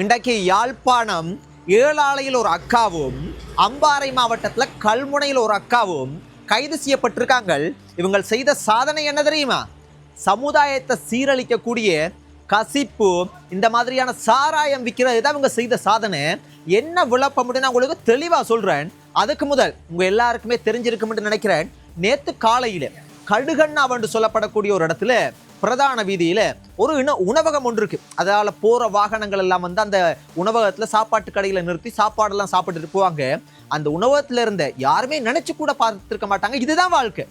இன்றைக்கு யாழ்ப்பாணம் ஏழாலையில் ஒரு அக்காவும் அம்பாறை மாவட்டத்தில் கல்முனையில் ஒரு அக்காவும் கைது செய்யப்பட்டிருக்காங்க. இவங்கள் செய்த சாதனை என்ன தெரியுமா? சமுதாயத்தை சீரழிக்கக்கூடிய கசிப்பு இந்த மாதிரியான சாராயம் விற்கிறது தான் இவங்க செய்த சாதனை. என்ன விளப்ப முடியும் நான் உங்களுக்கு தெளிவாக சொல்கிறேன் அதுக்கு முதல் உங்கள் எல்லாருக்குமே தெரிஞ்சிருக்கும்னு நினைக்கிறேன். நேற்று காலையில் கடுகண்ணா வந்து சொல்லப்படக்கூடிய ஒரு இடத்துல பிரதான வீதியில் ஒரு இன உணவகம் ஒன்று இருக்குது அதால் போகிற வாகனங்கள் எல்லாம் வந்து அந்த உணவகத்தில் சாப்பாட்டு கடையில் நிறுத்தி சாப்பாடெல்லாம் சாப்பிட்டுட்டு போவாங்க. அந்த உணவகத்தில் இருந்த யாருமே நினச்சி கூட பார்த்துருக்க மாட்டாங்க. இதுதான் வாழ்க்கை.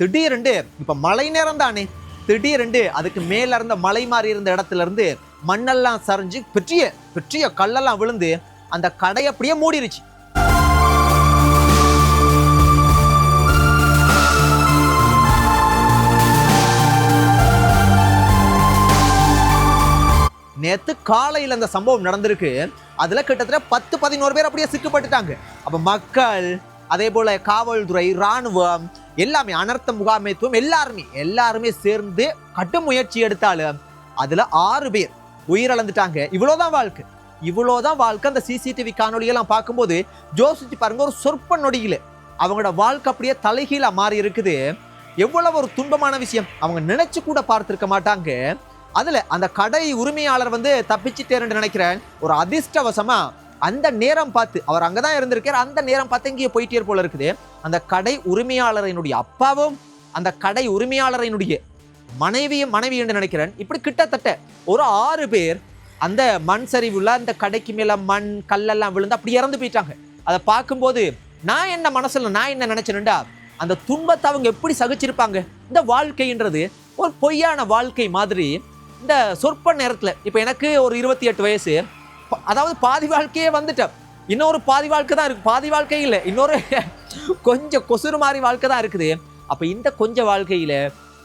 திடீரெண்டு இப்போ மழை நேரம் தானே. திடீரெண்டு அதுக்கு மேலே இருந்த மலை மாறி இருந்த இடத்துல இருந்து மண்ணெல்லாம் சரிஞ்சு பெற்றிய பெற்றிய கல்லெல்லாம் விழுந்து அந்த கடை அப்படியே மூடிருச்சு. நேற்று காலையில் அந்த சம்பவம் நடந்திருக்கு. அதில் கிட்டத்தட்ட பத்து பதினோரு பேர் அப்படியே சிக்கப்பட்டுட்டாங்க. அப்போ மக்கள் அதே போல் காவல்துறை இராணுவம் எல்லாமே அனர்த்த முகாமைத்துவம் எல்லாருமே எல்லாருமே சேர்ந்து கடும் முயற்சி எடுத்தாலும் அதில் ஆறு பேர் உயிரிழந்துட்டாங்க. இவ்வளோதான் வாழ்க்கை. இவ்வளோதான் வாழ்க்கை. அந்த சிசிடிவி காணொலியெல்லாம் பார்க்கும்போது ஜோசிச்சு பாருங்க ஒரு சொற்ப நொடியில் அவங்களோட வாழ்க்கை அப்படியே தலைகீழாக மாறி இருக்குது. எவ்வளவு ஒரு துன்பமான விஷயம். அவங்க நினைச்சு கூட பார்த்துருக்க மாட்டாங்க. அதில் அந்த கடை உரிமையாளர் வந்து தப்பிச்சிட்டேன்னு நினைக்கிறேன். ஒரு அதிர்ஷ்டவசமாக அந்த நேரம் பார்த்து அவர் அங்கே தான் இருந்திருக்கார் அந்த நேரம் பார்த்து இங்கேயே போயிட்டே போல இருக்குது. அந்த கடை உரிமையாளரினுடைய அப்பாவும் அந்த கடை உரிமையாளரினுடைய மனைவியும் மனைவி என்று நினைக்கிறேன். இப்படி கிட்டத்தட்ட ஒரு ஆறு பேர் அந்த மண் சரிவுள்ள அந்த கடைக்கு மேலே மண் கல்லெல்லாம் விழுந்து அப்படி இறந்து போயிட்டாங்க. அதை பார்க்கும்போது நான் என்ன மனசில் நான் என்ன நினைச்சேன்டா அந்த துன்பத்தை அவங்க எப்படி சகிச்சிருப்பாங்க? இந்த வாழ்க்கைன்றது ஒரு பொய்யான வாழ்க்கை மாதிரி இந்த சொற்ப நேரத்தில் இப்போ எனக்கு ஒரு இருபத்தி எட்டு வயசு. அதாவது பாதி வாழ்க்கையே வந்துட்டேன். இன்னொரு பாதி வாழ்க்கை தான் இருக்கு. பாதி வாழ்க்கை இல்லை இன்னொரு கொஞ்சம் கொசுறு மாதிரி வாழ்க்கை தான் இருக்குது. அப்போ இந்த கொஞ்ச வாழ்க்கையில்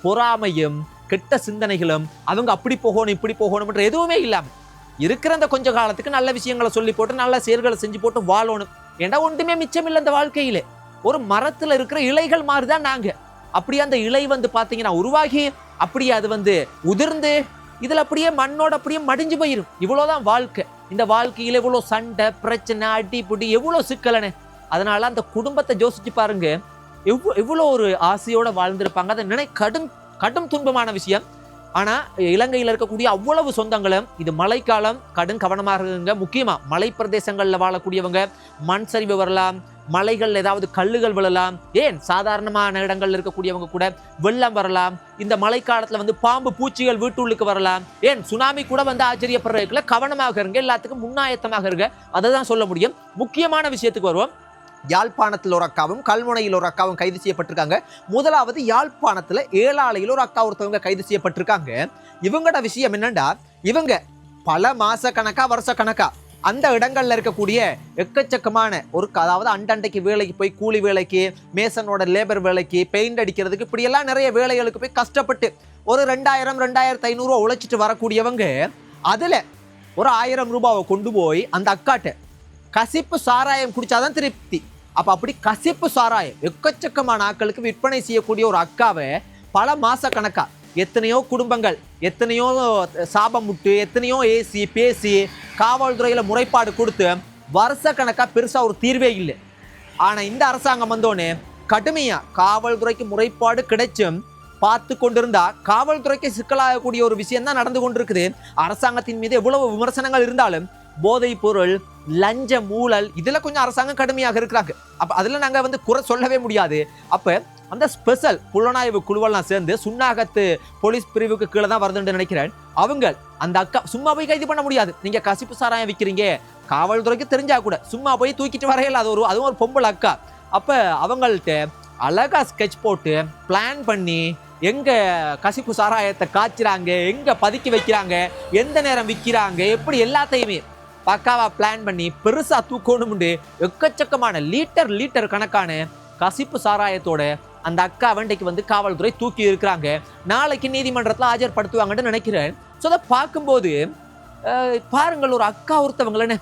பொறாமையும் கெட்ட சிந்தனைகளும் அவங்க அப்படி போகணும் இப்படி போகணும்ன்ற எதுவுமே இல்லாமல் இருக்கிற அந்த கொஞ்ச காலத்துக்கு நல்ல விஷயங்களை சொல்லி போட்டு நல்ல செயல்களை செஞ்சு போட்டு வாழணும். ஏன்னா ஒன்றுமே மிச்சம் இல்லை அந்த வாழ்க்கையில். ஒரு மரத்தில் இருக்கிற இலைகள் மாதிரி தான் நாங்கள் அப்படியே அந்த இலை வந்து பார்த்தீங்கன்னா உருவாகி அப்படியே அது வந்து உதிர்ந்து இதுல அப்படியே மண்ணோட அப்படியே மடிஞ்சு போயிரும். இவ்வளவுதான் வாழ்க்கை. இந்த வாழ்க்கையில் இவ்வளவு சண்டை பிரச்சனை அடி புடி எவ்வளவு சிக்கலனே. அதனால அந்த குடும்பத்தை யோசிச்சு பாருங்க. எவ்வளோ எவ்வளோ ஒரு ஆசையோட வாழ்ந்திருப்பாங்க. அதை நினை கடும் கடும் துன்பமான விஷயம். ஆனால் இலங்கையில் இருக்கக்கூடிய அவ்வளவு சொந்தங்களும் இது மழைக்காலம் கடும் கவனமாக இருங்க. முக்கியமாக மலை பிரதேசங்களில் வாழக்கூடியவங்க மண் சரிவு வரலாம் மலைகள் ஏதாவது கல்லுகள் விழலாம். ஏன்? சாதாரணமான இடங்கள்ல இருக்கக்கூடியவங்க கூட வெள்ளம் வரலாம். இந்த மழைக்காலத்துல வந்து பாம்பு பூச்சிகள் வீட்டுள்ளுக்கு வரலாம். ஏன்? சுனாமி கூட வந்து ஆச்சரியப்படுறதுக்குள்ள கவனமாக இருங்க. எல்லாத்துக்கும் முன்னாயத்தமாக இருங்க. அதை தான் சொல்ல முடியும். முக்கியமான விஷயத்துக்கு வருவோம். யாழ்ப்பாணத்தில் ஒரு அக்காவும் கல்முனையில் ஒரு அக்காவும் கைது செய்யப்பட்டிருக்காங்க. முதலாவது யாழ்ப்பாணத்தில் ஏழாலையில் ஒரு அக்கா ஒருத்தவங்க கைது செய்யப்பட்டிருக்காங்க. இவங்களோட விஷயம் என்னண்டா? இவங்க பல மாச கணக்கா வருஷ கணக்கா அந்த இடங்கள்ல இருக்கக்கூடிய எக்கச்சக்கமான ஒரு க- அதாவது அண்டண்டைக்கு வேலைக்கு போய் கூலி வேலைக்கு மேசனோட லேபர் வேலைக்கு பெயிண்ட் அடிக்கிறதுக்கு இப்படியெல்லாம் நிறைய வேலைகளுக்கு போய் கஷ்டப்பட்டு ஒரு ரெண்டாயிரம் ரெண்டாயிரத்து ஐநூறுரூவா உழைச்சிட்டு வரக்கூடியவங்க அதில் ஒரு ஆயிரம் ரூபாவை கொண்டு போய் அந்த அக்காட்ட கசிப்பு சாராயம் குடிச்சாதான் திருப்தி. அப்போ அப்படி கசிப்பு சாராயம் எக்கச்சக்கமான ஆட்களுக்கு விற்பனை செய்யக்கூடிய ஒரு அக்காவை பல மாத கணக்காக எத்தனையோ குடும்பங்கள் எத்தனையோ சாபம் விட்டு எத்தனையோ ஏசி பேசி காவல்துறையில் முறைப்பாடு கொடுத்து வருஷ கணக்காக பெருசாக ஒரு தீர்வே இல்லை. ஆனால் இந்த அரசாங்கம் வந்தோடனே கடுமையாக காவல்துறைக்கு முறைப்பாடு கிடைச்சும் பார்த்து கொண்டிருந்தா காவல்துறைக்கு சிக்கலாகக்கூடிய ஒரு விஷயம் தான் நடந்து கொண்டிருக்குது. அரசாங்கத்தின் மீது எவ்வளவு விமர்சனங்கள் இருந்தாலும் போதைப் பொருள் லஞ்ச ஊழல் இதில் கொஞ்சம் அரசாங்கம் கடுமையாக இருக்கிறாங்க. அப்போ அதில் நாங்கள் வந்து குறை சொல்லவே முடியாது. அப்போ அந்த ஸ்பெஷல் புலனாய்வு குழுவெல்லாம் சேர்ந்து சுண்ணாகத்து போலீஸ் பிரிவுக்கு கீழே தான் வருதுன்னு நினைக்கிறேன். அவங்க அந்த அக்கா சும்மா போய் கைது பண்ண முடியாது. நீங்கள் கசிப்பு சாராயம் விற்கிறீங்க காவல்துறைக்கு தெரிஞ்சா கூட சும்மா போய் தூக்கிட்டு வரையில அது ஒரு அதுவும் ஒரு பொம்பளை அக்கா. அப்போ அவங்கள்ட்ட அழகா ஸ்கெட்ச் போட்டு பிளான் பண்ணி எங்கே கசிப்பு சாராயத்தை காய்ச்சிறாங்க எங்கே பதுக்கி வைக்கிறாங்க எந்த நேரம் விற்கிறாங்க எப்படி எல்லாத்தையுமே பக்காவாக பிளான் பண்ணி பெருசாக தூக்கணும்னு எக்கச்சக்கமான லீட்டர் லீட்டர் கணக்கான கசிப்பு சாராயத்தோட அந்த அக்கா வண்டிக்கு வந்து காவல்துறை தூக்கி இருக்கிறாங்க. நாளைக்கு நீதிமன்றத்தில் ஆஜர்படுத்துவாங்கன்னு நினைக்கிறேன். ஸோ அதை பார்க்கும்போது பாருங்கள் ஒரு அக்கா ஒருத்தவங்களே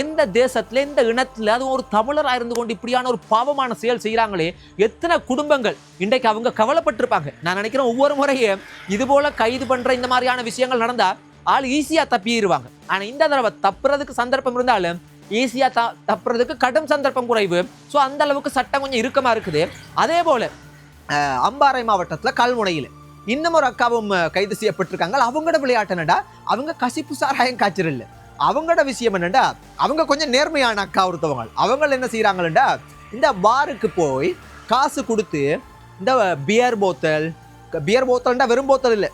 எந்த தேசத்தில் எந்த இனத்தில் அதுவும் ஒரு தமிழராக இருந்து கொண்டு இப்படியான ஒரு பாவமான செயல் செய்கிறாங்களே எத்தனை குடும்பங்கள் இன்றைக்கு அவங்க கவலைப்பட்டிருப்பாங்க. நான் நினைக்கிறேன் ஒவ்வொரு முறையும் இதுபோல கைது பண்ணுற இந்த மாதிரியான விஷயங்கள் நடந்தால் ஆள் ஈஸியாக தப்பிடுவாங்க. ஆனால் இந்த தடவை தப்புறதுக்கு சந்தர்ப்பம் இருந்தாலும் ஈஸியாக த தப்புறதுக்கு கடும் சந்தர்ப்பம் குறைவு. ஸோ அந்த அளவுக்கு சட்டம் கொஞ்சம் இருக்கமாக இருக்குது. அதே போல் அம்பாறை மாவட்டத்தில் கல்முனையில் இன்னும் ஒரு அக்காவும் கைது செய்யப்பட்டிருக்காங்க. அவங்களோட விளையாட்டு என்னடா? அவங்க கசிப்பு சாராயம் காய்ச்சல் அவங்களோட விஷயம் என்னடா? அவங்க கொஞ்சம் நேர்மையான அக்கா ஒருத்தவங்க. அவங்க என்ன செய்யறாங்களா இந்த பாருக்கு போய் காசு கொடுத்து இந்த பியர் போத்தல் பியர் போத்தல்ண்டா வெறும் போத்தல் இல்லை.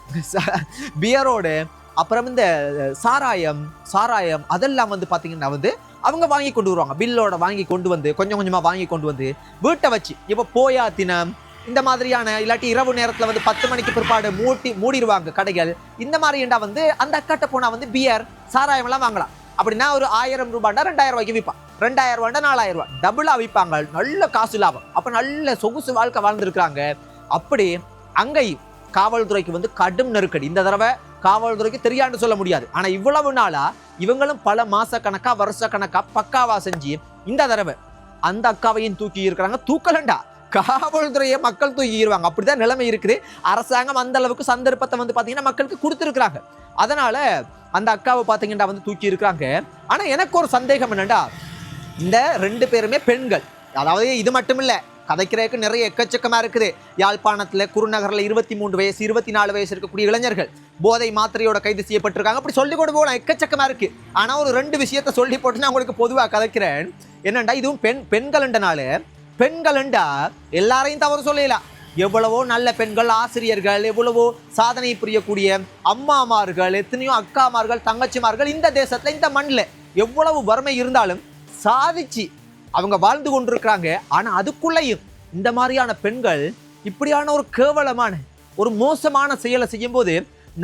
பியரோடு அப்புறம் இந்த சாராயம் சாராயம் அதெல்லாம் வந்து பார்த்தீங்கன்னா வந்து அவங்க வாங்கி கொண்டு வருவாங்க. பில்லோட வாங்கி கொண்டு வந்து கொஞ்சம் கொஞ்சமாக வாங்கி கொண்டு வந்து வீட்டை வச்சு இப்போ போயா தினம் இந்த மாதிரியான இல்லாட்டி இரவு நேரத்தில் வந்து பத்து மணிக்கு பிற்பாடு மூட்டி மூடிடுவாங்க கடைகள். இந்த மாதிரிண்டா வந்து அந்த அக்காட்ட போனால் வந்து பியர் சாராயம்லாம் வாங்கலாம். அப்படின்னா ஒரு ஆயிரம் ரூபாண்டா ரெண்டாயிரம் ரூபாய்க்கு விற்பான் ரெண்டாயிரம் ரூபாண்டா நாலாயிரம் ரூபாய். டபுளாக விற்பாங்க நல்ல காசு லாபம். அப்போ நல்ல சொகுசு வாழ்க்கை வாழ்ந்துருக்குறாங்க. அப்படி அங்கேயும் காவல்துறைக்கு வந்து கடும் நெருக்கடி. இந்த தடவை காவல்துறைக்கு தெரியான்னு சொல்ல முடியாது. ஆனா இவ்வளவு நாளா இவங்களும் பல மாச கணக்கா வருஷ கணக்கா பக்காவா செஞ்சு இந்த தடவை அந்த அக்காவையும் தூக்கி இருக்கிறாங்க தூக்கலண்டா. காவல்துறையை மக்கள் தூக்கிடுவாங்க அப்படிதான் நிலைமை இருக்குது. அரசாங்கம் அந்த அளவுக்கு சந்தர்ப்பத்தை வந்து பார்த்தீங்கன்னா மக்களுக்கு கொடுத்துருக்குறாங்க. அதனால அந்த அக்காவை பார்த்தீங்கன்னா வந்து தூக்கி இருக்கிறாங்க ஆனால் எனக்கு ஒரு சந்தேகம் என்னண்டா? இந்த ரெண்டு பேருமே பெண்கள். அதாவது இது மட்டும் இல்லை கதைக்கிறதுக்கு நிறைய எக்கச்சக்கமாக இருக்குது. யாழ்ப்பாணத்தில் குருநகரில் இருபத்தி மூன்று வயசு இருபத்தி நாலு வயசு இருக்கக்கூடிய இளைஞர்கள் போதை மாத்திரையோட கைது செய்யப்பட்டிருக்காங்க. அப்படி சொல்லி கூட போகலாம் எக்கச்சக்கமாக இருக்குது ஆனால் ஒரு ரெண்டு விஷயத்த சொல்லி போட்டு நான் உங்களுக்கு பொதுவாக கதைக்கிறேன். என்னண்டா இதுவும் பெண் பெண்களண்டனால பெண்களண்டா எல்லாரையும் தவறு சொல்லலாம் எவ்வளவோ நல்ல பெண்கள் ஆசிரியர்கள் எவ்வளவோ சாதனை புரியக்கூடிய அம்மாமார்கள் எத்தனையோ அக்காமார்கள் தங்கச்சிமார்கள் இந்த தேசத்தில் இந்த மண்ணில் எவ்வளவு வறுமை இருந்தாலும் சாதிச்சு அவங்க வாழ்ந்து கொண்டிருக்கிறாங்க. ஆனால் அதுக்குள்ளேயும் இந்த மாதிரியான பெண்கள் இப்படியான ஒரு கேவலமான ஒரு மோசமான செயலை செய்யும்போது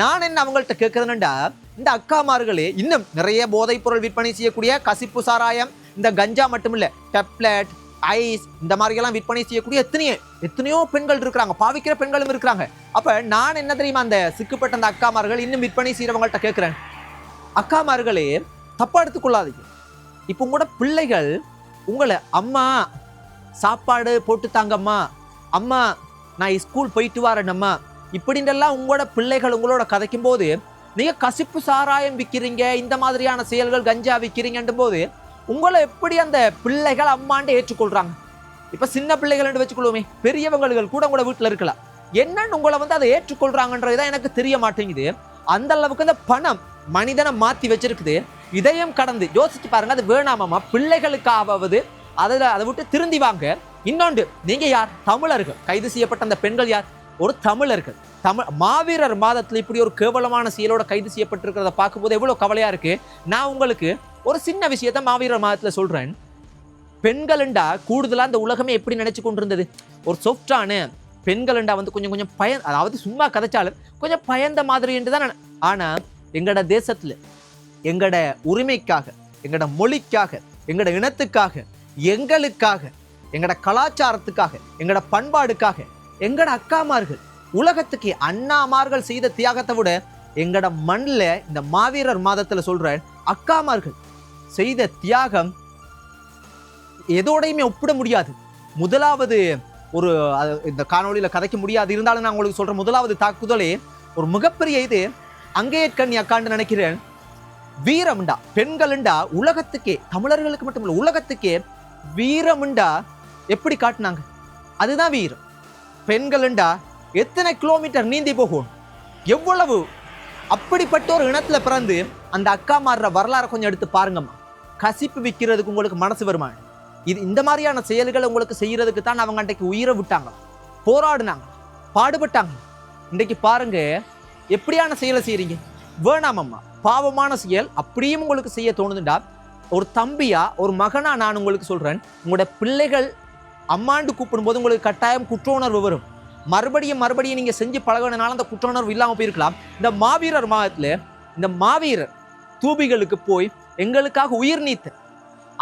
நான் என்ன அவங்கள்ட்ட கேட்கறேன்டா இந்த அக்காமார்களே இன்னும் நிறைய போதைப் பொருள் விற்பனை செய்யக்கூடிய கசிப்பு சாராயம் இந்த கஞ்சா மட்டுமில்லை டெப்லெட் ஐஸ் இந்த மாதிரியெல்லாம் விற்பனை செய்யக்கூடிய எத்தனையோ எத்தனையோ பெண்கள் இருக்கிறாங்க. பாவிக்கிற பெண்களும் இருக்கிறாங்க. அப்போ நான் என்ன தெரியுமா அந்த சிக்குப்பட்ட அந்த அக்காமார்கள் இன்னும் விற்பனை செய்யறவங்கள்ட்ட கேட்குறேன்? அக்காமார்களே தப்பா எடுத்துக்கொள்ளாதீங்க. இப்போ கூட பிள்ளைகள் உங்களை அம்மா சாப்பாடு போட்டு தாங்கம்மா. அம்மா நான் ஸ்கூல் போயிட்டு வரேனம்மா. இப்படின்றெல்லாம் உங்களோட பிள்ளைகள் உங்களோட கதைக்கும் போது நீங்கள் கசிப்பு சாராயம் விற்கிறீங்க இந்த மாதிரியான செயல்கள் கஞ்சா விற்கிறீங்கன்ற போது உங்களை எப்படி அந்த பிள்ளைகள் அம்மாண்டு ஏற்றுக்கொள்கிறாங்க இப்போ சின்ன பிள்ளைகள் வச்சுக்கொள்வோமே பெரியவங்கள் கூட உங்களோட வீட்டில் இருக்கலாம். என்னன்னு உங்களை வந்து அதை ஏற்றுக்கொள்கிறாங்கன்றது தான் எனக்கு தெரிய மாட்டேங்குது. அந்த அளவுக்கு அந்த பணம் மனிதனை மாற்றி வச்சிருக்குது. இதயம் கடந்து. யோசிச்சு பாருங்க அது வேணாமாமா பிள்ளைகளுக்காவது அதில் அதை விட்டு திருந்தி வாங்க. இன்னொன்று நீங்கள் யார்? தமிழர்கள். கைது செய்யப்பட்ட அந்த பெண்கள் யார்? ஒரு தமிழர்கள். தமிழ் மாவீரர் மாதத்தில் இப்படி ஒரு கேவலமான செயலோட கைது செய்யப்பட்டிருக்கிறத பார்க்கும்போது எவ்வளோ கவலையா இருக்கு. நான் உங்களுக்கு ஒரு சின்ன விஷயத்த மாவீரர் மாதத்துல சொல்கிறேன் பெண்களுண்டா கூடுதலாக இந்த உலகமே எப்படி நினச்சி கொண்டிருந்தது? ஒரு சொஃப்டான பெண்களுண்டா வந்து கொஞ்சம் கொஞ்சம் பயன் அதாவது சும்மா கதைச்சாலும் கொஞ்சம் பயந்த மாதிரி தான் ஆனால் ஆனா தேசத்தில் தேசத்துல எங்கட உரிமைக்காக எங்கட மொழிக்காக எங்கட இனத்துக்காக எங்களுக்காக எங்கட கலாச்சாரத்துக்காக எங்கட பண்பாடுக்காக எங்கட அக்காமார்கள் உலகத்துக்கு அண்ணாமார்கள் செய்த தியாகத்தை விட எங்கட மண்ணில் இந்த மாவீரர் மாதத்தில் சொல்றேன் அக்காமார்கள் செய்த தியாகம் எதோடையுமே ஒப்பிட முடியாது. முதலாவது ஒரு இந்த காணொலியில் கதைக்க முடியாது. இருந்தாலும் நான் உங்களுக்கு சொல்கிற முதலாவது தாக்குதலே ஒரு மிகப்பெரிய இது. அங்கேயே கண்ணி அக்காண்டு நினைக்கிறேன். வீரம்டா பெண்களுண்டா உலகத்துக்கே தமிழர்களுக்கு மட்டும் இல்லை உலகத்துக்கே வீரம்ண்டா எப்படி காட்டினாங்க? அதுதான் வீரம். பெண்களுண்டா எத்தனை கிலோமீட்டர் நீந்தி போகும்? எவ்வளவு அப்படிப்பட்ட ஒரு இனத்தில் பிறந்து அந்த அக்கா மாறுற வரலாறை கொஞ்சம் எடுத்து பாருங்கம்மா. கசிப்பு விற்கிறதுக்கு உங்களுக்கு மனசு வருமா? இது இந்த மாதிரியான செயல்களை உங்களுக்கு செய்கிறதுக்கு தான் அவங்க அன்றைக்கு உயிரை விட்டாங்க. போராடினாங்க பாடுபட்டாங்க. இன்றைக்கு பாருங்க எப்படியான செயலை செய்கிறீங்க வேணாமம்மா பாவமான செயல் அப்படியும் உங்களுக்கு செய்ய தோணுதுண்டா? ஒரு தம்பியா ஒரு மகனா நான் உங்களுக்கு சொல்கிறேன் உங்களோட பிள்ளைகள் அம்மாண்டு கூப்பிடும்போது உங்களுக்கு கட்டாயம் குற்ற உணர்வு வரும். மறுபடியும் மறுபடியும் நீங்கள் செஞ்சு பழகினால அந்த குற்ற உணர்வு இல்லாமல் போயிருக்கலாம். இந்த மாவீரர் மாதத்தில் இந்த மாவீரர் தூபிகளுக்கு போய் எங்களுக்காக உயிர் நீத்த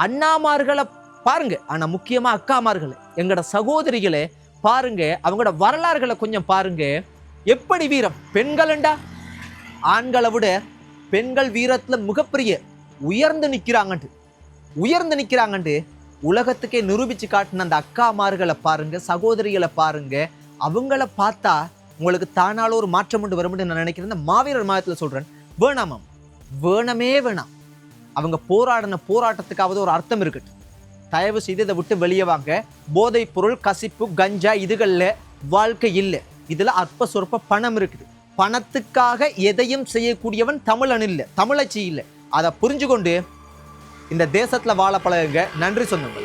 அண்ணாமார்களை பாருங்க. ஆனால் முக்கியமாக அக்காமார்களை எங்களோட சகோதரிகளை பாருங்க. அவங்களோட வரலாறுகளை கொஞ்சம் பாருங்க. எப்படி வீரம்? பெண்களுண்டா? ஆண்களை விட பெண்கள் வீரத்தில் மிகப்பெரிய உயர்ந்து நிற்கிறாங்கன்ட்டு உயர்ந்து நிற்கிறாங்கன்ட்டு உலகத்துக்கே நிரூபித்து காட்டின அந்த அக்காமார்களை பாருங்கள் சகோதரிகளை பாருங்கள் அவங்கள பார்த்தா உங்களுக்கு தானால ஒரு மாற்றம் கொண்டு வரும்னு நான் நினைக்கிறேன். இந்த மாவீரர் மாதத்துல சொல்கிறேன் வேணாமாம் வேணமே வேணாம். அவங்க போராடின போராட்டத்துக்காவது ஒரு அர்த்தம் இருக்கட்டும். தயவு செய்து இதை விட்டு வெளியே வாங்க. போதைப் பொருள் கசிப்பு கஞ்சா இதுகளில் வாழ்க்கை இல்லை. இதில் அற்ப சொற்ப பணம் இருக்குது. பணத்துக்காக எதையும் செய்யக்கூடியவன் தமிழன் இல்லை தமிழச்சி இல்லை. அதை புரிஞ்சு கொண்டு இந்த தேசத்தில் வாழ பழகுங்க. நன்றி சொந்தங்கள்.